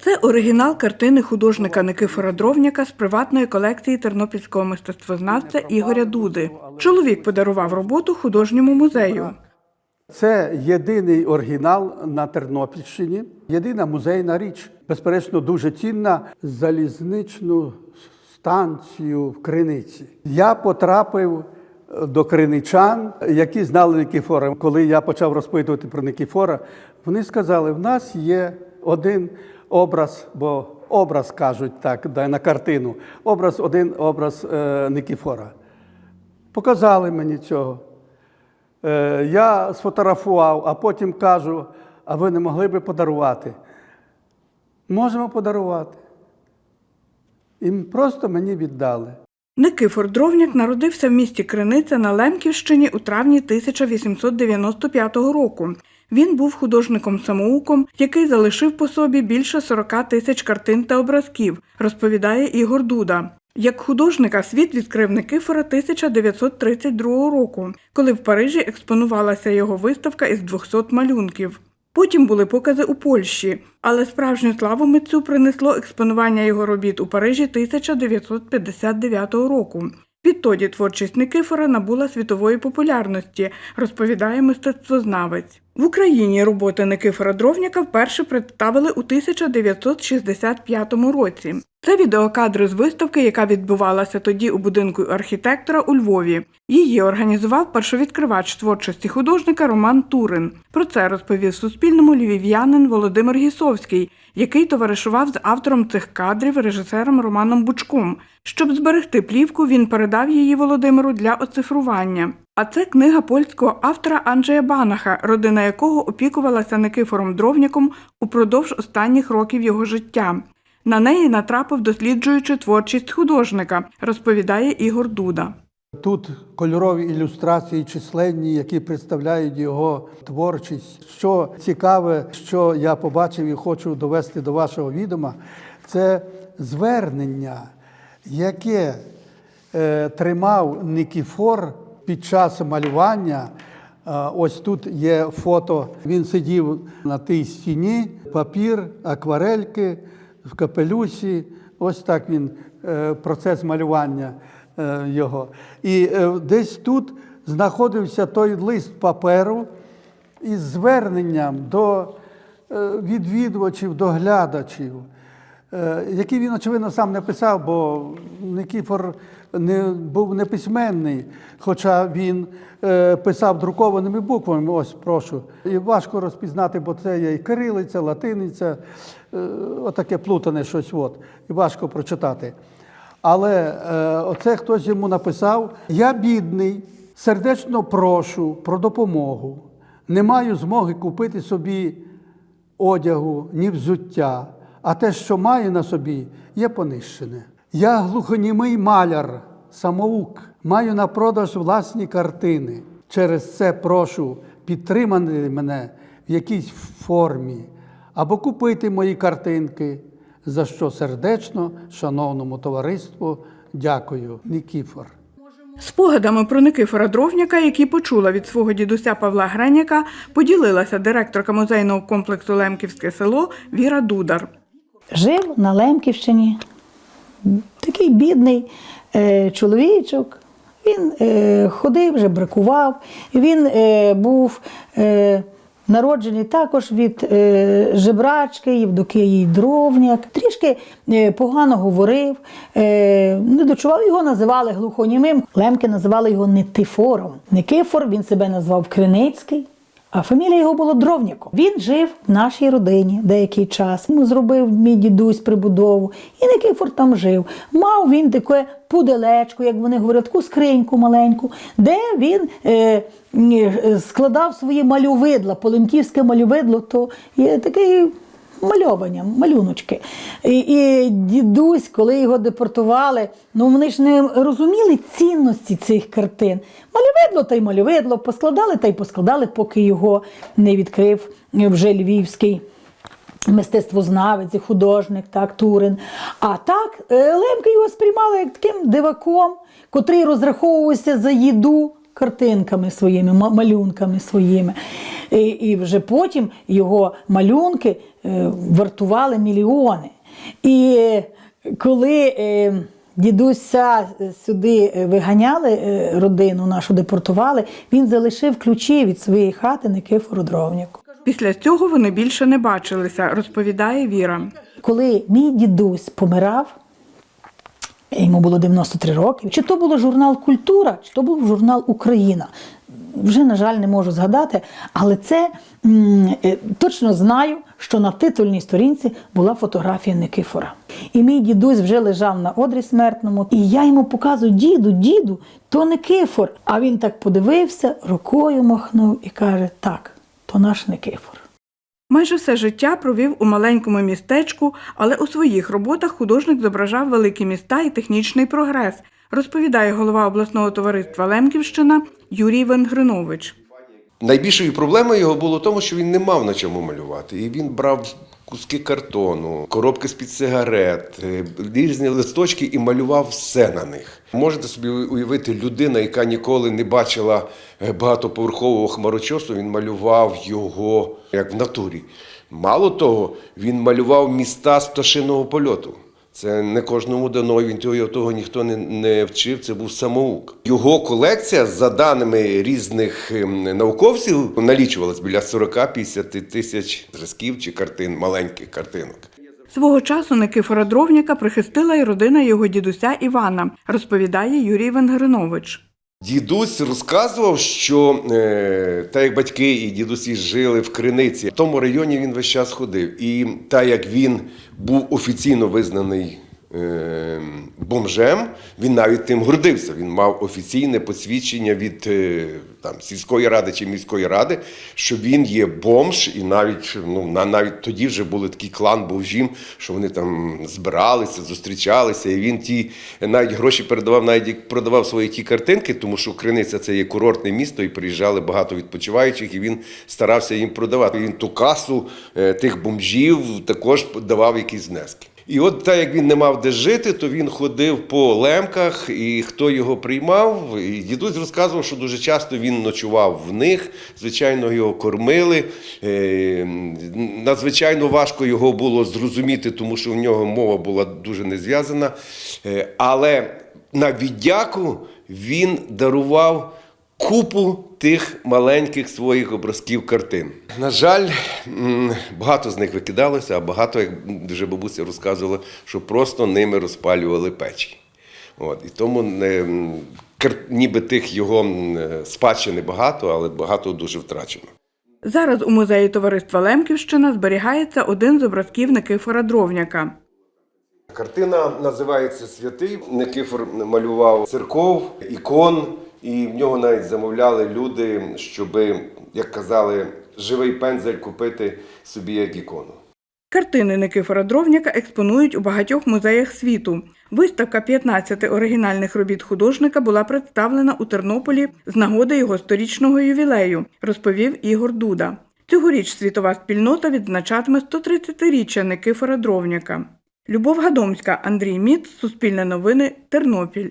Це оригінал картини художника Никифора Дровняка з приватної колекції тернопільського мистецтвознавця Ігоря Дуди. Чоловік подарував роботу художньому музею. Це єдиний оригінал на Тернопільщині, єдина музейна річ. Безперечно, дуже цінна залізничну станцію в Криниці. Я потрапив е, до криничан, які знали Никіфора. Коли я почав розпитувати про Никіфора, вони сказали: в нас є один образ, бо образ кажуть так, да, на картину. Образ, один образ е, Никіфора. Показали мені цього. Е, Я сфотографував, а потім кажу, а ви не могли би подарувати? Можемо подарувати. І просто мені віддали. Никифор Дровняк народився в місті Криниця на Лемківщині у травні 1895 року. Він був художником-самоуком, який залишив по собі більше 40 тисяч картин та образків, розповідає Ігор Дуда. Як художника світ відкрив Никифора 1932 року, коли в Парижі експонувалася його виставка із 200 малюнків. Потім були покази у Польщі, але справжню славу митцю принесло експонування його робіт у Парижі 1959 року. Відтоді творчість Никифора набула світової популярності, розповідає мистецтвознавець. В Україні роботи Никифора Дровняка вперше представили у 1965 році. Це відеокадри з виставки, яка відбувалася тоді у будинку архітектора у Львові. Її організував першовідкривач творчості художника Роман Турин. Про це розповів Суспільному львів'янин Володимир Гісовський, який товаришував з автором цих кадрів режисером Романом Бучком. Щоб зберегти плівку, він передав її Володимиру для оцифрування. А це книга польського автора Анджея Банаха, родина якого опікувалася Никифором Дровняком упродовж останніх років його життя. На неї натрапив, досліджуючи творчість художника, розповідає Ігор Дуда. Тут кольорові ілюстрації численні, які представляють його творчість. Що цікаве, що я побачив і хочу довести до вашого відома, це звернення, яке е, тримав Никіфор під час малювання. Е, Ось тут є фото. Він сидів на тій стіні, папір, акварельки в капелюсі. Ось так він е, процес малювання е, його. І десь тут знаходився той лист паперу із зверненням до відвідувачів, до глядачів, який він, очевидно, сам не писав, бо Никіфор не був неписьменний, хоча він е, писав друкованими буквами. Ось прошу. І важко розпізнати, бо це є і кирилиця, латиниця, е, отаке плутане щось. От, і важко прочитати. Але е, оце хтось йому написав: Я бідний, сердечно прошу про допомогу. Не маю змоги купити собі одягу, ні взуття, а те, що маю на собі, є понищене. Я глухонімий маляр, самоук, маю на продаж власні картини. Через це прошу підтримати мене в якійсь формі або купити мої картинки, за що сердечно, шановному товариству, дякую, Нікіфор. Спогадами про Никифора Дровняка, які почула від свого дідуся Павла Греняка, поділилася директорка музейного комплексу Лемківське село Віра Дудар. Жив на Лемківщині. Такий бідний е, чоловічок. Він е, ходив, жебракував. Він е, був народжений також від жебрачки Євдокії Дровняк. Трішки погано говорив, не дочував його, називали глухонімим. Лемки називали його Нетифором. Никифор він себе назвав Криницький. А фамілія його була Дровняком. Він жив в нашій родині деякий час. Йому зробив мій дідусь прибудову, і Никифор там жив. Мав він таке пуделечко, як вони говорять, таку скриньку маленьку, де він е, е, складав свої мальовидла, полинківське малювидло, то є такий мальовання, малюночки. І, і дідусь, коли його депортували, ну вони ж не розуміли цінності цих картин. Малювидло та й малювидло, поскладали та й поскладали, поки його не відкрив вже львівський. Мистецтвознавець, і художник, так, Турин. А так, е, Лемки його сприймали як таким диваком, котрий розраховувався за їду картинками своїми, малюнками своїми. І, і вже потім його малюнки е, вартували мільйони. І е, коли е, дідуся сюди виганяли родину нашу, депортували, він залишив ключі від своєї хати Никифору Дровняку. Після цього вони більше не бачилися, розповідає Віра. Коли мій дідусь помирав, йому було 93 роки, чи то було журнал Культура, чи то був журнал Україна. Вже, на жаль, не можу згадати, але це е, точно знаю, що на титульній сторінці була фотографія Никифора. І мій дідусь вже лежав на одрі смертному, і я йому показую: діду, діду, то Никифор. А він так подивився, рукою махнув і каже: Так, то наш Никифор. Майже все життя провів у маленькому містечку, але у своїх роботах художник зображав великі міста і технічний прогрес, розповідає голова обласного товариства Лемківщина Юрій Венгринович. Найбільшою проблемою його було в тому, що він не мав на чому малювати. І він брав куски картону, коробки з-під сигарет, е, різні листочки і малював все на них. Можете собі уявити людина, яка ніколи не бачила е, багатоповерхового хмарочосу, він малював його як в натурі. Мало того, він малював міста з пташиного польоту. Це не кожному дано, він того, того ніхто не, не вчив, це був самоук. Його колекція, за даними різних ем, науковців, налічувалась біля 40-50 тисяч зразків чи картин, маленьких картинок. Свого часу Никифора Дровняка прихистила й родина його дідуся Івана, розповідає Юрій Венгринович. Дідусь розказував, що е, та як батьки і дідусі жили в Криниці, в тому районі він весь час ходив. І та як він був офіційно визнаний бомжем, він навіть тим гордився. Він мав офіційне посвідчення від е, там, сільської ради чи міської ради, що він є бомж, і навіть ну, на, навіть тоді вже були такий клан бомжів, що вони там збиралися, зустрічалися, і він ті навіть гроші передавав, навіть продавав свої ті картинки, тому що Криниця це є курортне місто, і приїжджали багато відпочиваючих, і він старався їм продавати. Він ту касу е, тих бомжів також давав якісь внески. І от так як він не мав де жити, то він ходив по лемках, і хто його приймав, і дідусь розказував, що дуже часто він ночував в них. Звичайно, його кормили. Е, Надзвичайно важко його було зрозуміти, тому що в нього мова була дуже незв'язана. Е, Але на віддяку він дарував купу тих маленьких своїх образків картин. На жаль, багато з них викидалося, а багато, як вже бабуся розказувала, що просто ними розпалювали печі. От, і тому е, кар- ніби тих його спадщини багато, але багато дуже втрачено. Зараз у музеї товариства Лемківщина зберігається один з образків Никифора Дровняка. Картина називається Святий. Никифор малював церков, ікон, і в нього навіть замовляли люди, щоб, як казали, живий пензель купити собі як ікону. Картини Никифора Дровняка експонують у багатьох музеях світу. Виставка 15 оригінальних робіт художника була представлена у Тернополі з нагоди його сторічного ювілею, розповів Ігор Дуда. Цьогоріч світова спільнота відзначатиме 130-річчя Никифора Дровняка. Любов Гадомська, Андрій Міц, Суспільне новини, Тернопіль.